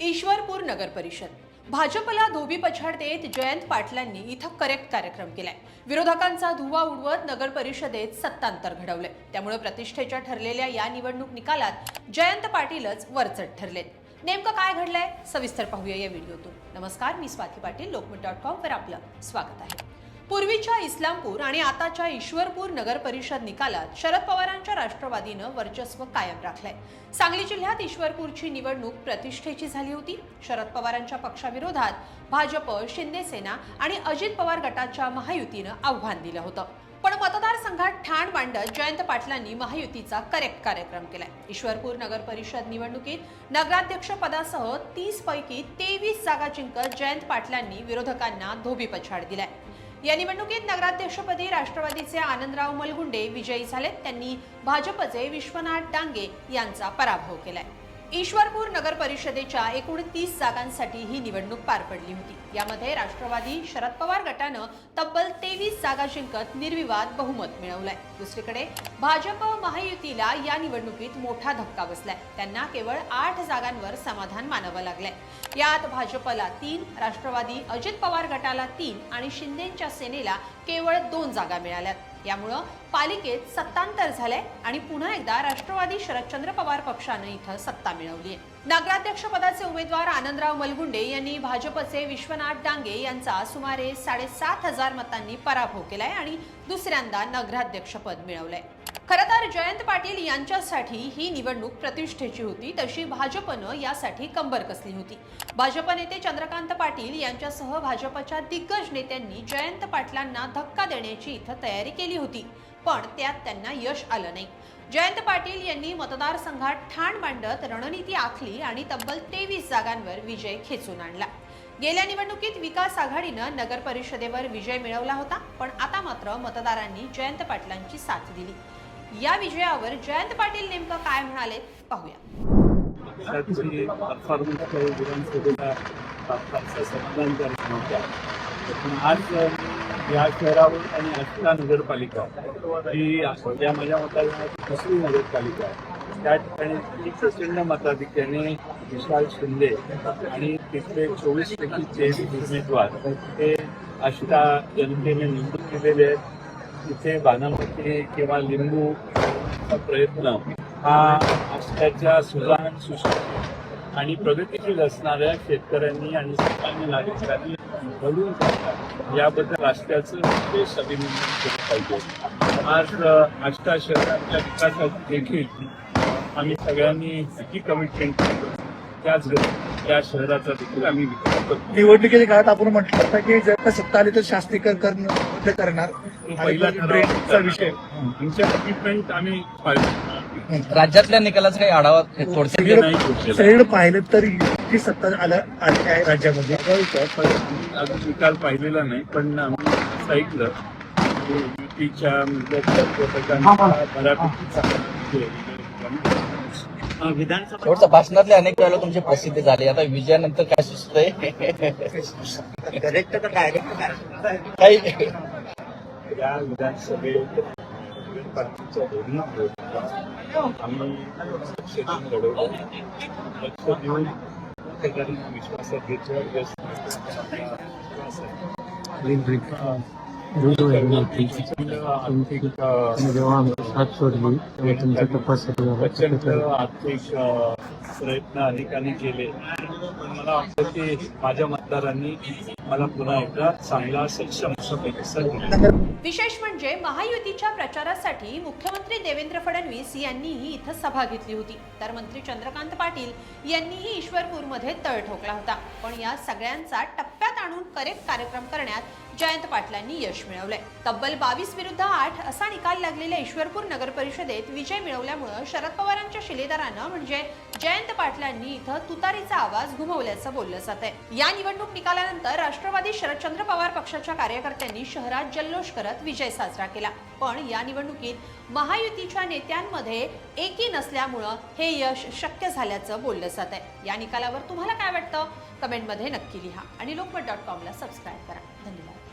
ईश्वरपूर नगर परिषद. भाजपला धोबी पछाड देत जयंत पाटलांनी इथं करेक्ट कार्यक्रम केलाय. विरोधकांचा धुवा उडवत नगर परिषदेत सत्तांतर घडवलंय. त्यामुळे प्रतिष्ठेच्या ठरलेल्या या निवडणूक निकालात जयंत पाटीलच वरचढ ठरलेत. नेमकं काय घडलंय? सविस्तर पाहूया या व्हिडिओतून. नमस्कार मी स्वाती पाटील लोकमत डॉट कॉम वर आपलं स्वागत आहे. पूर्वीच्या इस्लामपूर आणि आताच्या ईश्वरपूर नगर परिषद निकालात शरद पवारांच्या राष्ट्रवादीनं वर्चस्व कायम राखलंय. सांगली जिल्ह्यात ईश्वरपूरची निवडणूक प्रतिष्ठेची झाली होती. शरद पवारांच्या पक्षाविरोधात भाजप शिंदेसेना आणि अजित पवार गटाच्या महायुतीनं आव्हान दिलं होतं. पण मतदारसंघात ठाण मांडत जयंत पाटलांनी महायुतीचा करेक्ट कार्यक्रम केलाय. ईश्वरपूर नगर परिषद निवडणुकीत नगराध्यक्ष पदासह तीस पैकी तेवीस जागा जिंकत जयंत पाटलांनी विरोधकांना धोबीपछाड दिलाय. या निवडणुकीत नगराध्यक्षपदी राष्ट्रवादीचे आनंदराव मलगुंडे विजयी झालेत. त्यांनी भाजपचे विश्वनाथ डांगे यांचा पराभव केलाय. ईश्वरपूर नगर परिषदेच्या एकूण तीस जागांसाठी ही निवडणूक पार पडली होती. यामध्ये राष्ट्रवादी शरद पवार गटानं तब्बल तेवीस जागा जिंकत निर्विवाद बहुमत मिळवलंय. दुसरीकडे भाजप महायुतीला या निवडणुकीत मोठा धक्का बसलाय. त्यांना केवळ आठ जागांवर समाधान मानावं लागलंय. यात भाजपला तीन राष्ट्रवादी अजित पवार गटाला तीन आणि शिंदेच्या सेनेला केवळ दोन जागा मिळाल्यात. यामुळं पालिकेत सत्तांतर झालंय आणि पुन्हा एकदा राष्ट्रवादी शरदचंद्र पवार पक्षानं इथं सत्ता मिळवली आहे. नगराध्यक्ष पदाचे उमेदवार आनंदराव मलगुंडे यांनी भाजपचे विश्वनाथ डांगे यांचा सुमारे साडेसात हजार मतांनी पराभव केलाय आणि दुसऱ्यांदा नगराध्यक्षपद मिळवलंय. खरं तर जयंत पाटील यांच्यासाठी ही निवडणूक प्रतिष्ठेची होती. तशी भाजपनं यासाठी कंबर कसली होती. भाजप नेते चंद्रकांत पाटील यांच्यासह भाजपच्या दिग्गज नेत्यांनी जयंत पाटलांना धक्का देण्याची इथं तयारी केली होती. पण त्यात त्यांना यश आलं नाही. जयंत पाटील यांनी मतदारसंघात ठाण मांडत रणनीती आखली आणि तब्बल तेवीस जागांवर विजय खेचून आणला. गेल्या निवडणुकीत विकास आघाडीनं नगर परिषदेवर विजय मिळवला होता पण आता मात्र मतदारांनी जयंत पाटलांची साथ दिली. या विजयावर जयंत पाटील नेमकं काय म्हणाले पाहूया. विधानसभेला फारसा पण आज या शहरावर आणि आष्टा नगरपालिका ही या माझ्या मताला दुसरी नगरपालिका आहे त्या ठिकाणी प्रचंड मताधिक्याने विशाल शिंदे आणि तिथले चोवीस पैकी तेवीस उमेदवार हे आष्टा जनतेने निवडून दिलेले आहेत. तिथे बाणामती किंवा लिंबू प्रयत्न हा आष्ट्याच्या सुजान सुशिक्षित आणि प्रगतीशील असणाऱ्या शेतकऱ्यांनी आणि सामान्य नागरिकांनी घडून याबद्दल राष्ट्राचं विशेष अभिनंदन केलं पाहिजे. आज आष्टा शहराच्या विकासात देखील आम्ही सगळ्यांनी किती कमिटमेंट केलं. त्याच त्या या शहराचा देखील आम्ही विकास निवडणुकीच्या काळात आपण म्हटलं होतं की जर का सत्ता आली तर शास्त्रीकरण करणं करणार. पहिला विषय. आमच्या कमिटमेंट आम्ही राज्यातल्या निकालाचा काही आढावा. सगळीकडे पाहिलं तर युती सत्ता आल्या आली आहे राज्यामध्ये. पण अजून निकाल पाहिलेला नाही पण आम्ही असं ऐकलं युतीच्या बऱ्यापैकी शेवटच्या भाषणातले अनेक वेळेला तुमची प्रसिद्धी झाली. आता विजयानंतर काय सुचतंय? काय काही या विधानसभेत आम्ही लढवलं लक्ष देऊन प्रत्येकाने विश्वासात घेतलं विश्वास आहे. जेव्हा आमची साथ सोडली तेव्हा तुमचा तपास प्रचंड आर्थिक प्रयत्न अनेकांनी केले पण मला वाटतं की माझ्या मतदारांनी मला पुन्हा एकदा चांगला सक्षम असा प्रतिसाद दिला विशेष म्हणजे महायुतीच्या प्रचारासाठी मुख्यमंत्री देवेंद्र फडणवीस यांनीही इथं सभा घेतली होती तर मंत्री चंद्रकांत पाटील यांनीही ईश्वरपूरमध्ये तळ ठोकला होता पण या सगळ्यांचा टप्प्यात आणून करेक्ट कार्यक्रम करण्यात जयंत पाटलांनी यश मिळवलंय. तब्बल बावीस विरुद्ध आठ असा निकाल लागलेल्या ईश्वरपूर नगर परिषदेत विजय मिळवल्यामुळं शरद पवारांच्या शिलेदारानं म्हणजे जयंत पाटलांनी इथं तुतारीचा आवाज घुमवल्याचं बोललं जात आहे या निवडणूक निकालानंतर राष्ट्रवादी शरदचंद्र पवार पक्षाच्या कार्यकर्त्यांनी शहरात जल्लोष करत विजय साजरा केला. पण या निवडणुकीत महायुतीच्या नेत्यांमध्ये एकी नसल्यामुळं हे यश शक्य झाल्याचं बोललं जात आहे या निकालावर तुम्हाला काय वाटतं? कमेंटमध्ये नक्की लिहा आणि लोकमत डॉट कॉमला सबस्क्राईब करा. धन्यवाद.